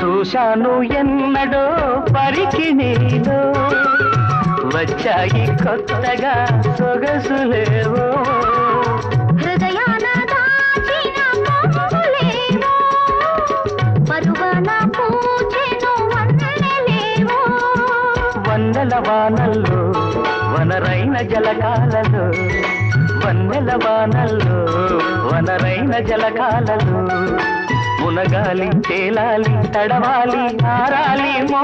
చూశాను ఎన్నడో పరికి నీలో. వచ్చాయి కొత్తగా సొగసులేవో వందల వానల్లో వనరైన జలకాలలో వన్నెల వానల్లో వనరైన జలకాలలో మునగాలి తేలాలి తడవాలి ఆరాలి మో